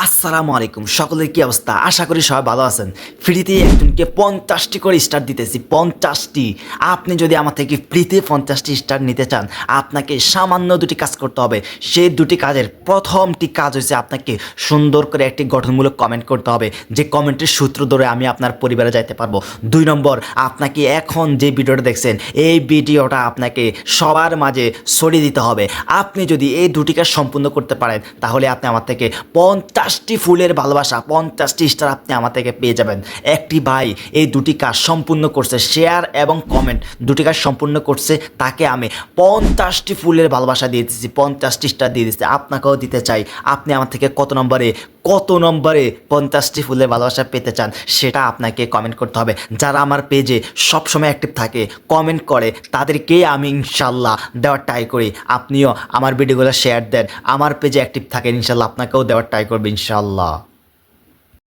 আসসালামু আলাইকুম, সকলের কি অবস্থা? আশা করি সবাই ভালো আছেন। ফ্রিতে একজনকে পঞ্চাশটি করে স্টার দিতেছি, পঞ্চাশটি। আপনি যদি আমার থেকে ফ্রিতে পঞ্চাশটি স্টার নিতে চান, আপনাকে সামান্য দুটি কাজ করতে হবে। সেই দুটি কাজের প্রথমটি কাজ হচ্ছে আপনাকে সুন্দর করে একটি গঠনমূলক কমেন্ট করতে হবে। যে কমেন্টের সূত্র ধরে আমি আপনার পরিবারে যাইতে পারব। দুই নম্বর, আপনাকে এখন যে ভিডিওটা দেখছেন, এই ভিডিওটা আপনাকে সবার মাঝে ছড়িয়ে দিতে হবে। আপনি যদি এই দুটি কাজ সম্পূর্ণ করতে পারেন, তাহলে আপনি আমার থেকে পঞ্চাশটি ফুলের ভালোবাসা, পঞ্চাশটি স্টার আপনি আমার থেকে পেয়ে যাবেন। একটি ভাই, এই দুটি কাজ সম্পূর্ণ করছে শেয়ার এবং কমেন্ট দুটি কাজ সম্পূর্ণ করছে তাকে আমি। পঞ্চাশটি ফুলের ভালোবাসা দিয়ে দিচ্ছি পঞ্চাশটি স্টার দিয়ে দিচ্ছি আপনাকেও দিতে চাই। আপনি আমার থেকে কত নম্বরে কত নম্বরে পঞ্চাশটি ফুলের ভালোবাসা পেতে চান সেটা আপনাকে কমেন্ট করতে হবে। যারা আমার পেজে সবসময় অ্যাক্টিভ থাকে কমেন্ট করে, তাদেরকে আমি ইনশাল্লাহ দেওয়ার ট্রাই করি। আপনিও আমার ভিডিওগুলো শেয়ার দেন, আমার পেজে অ্যাক্টিভ থাকেন, ইনশাল্লাহ আপনাকেও দেওয়ার ট্রাই করবে ইনশাল্লাহ।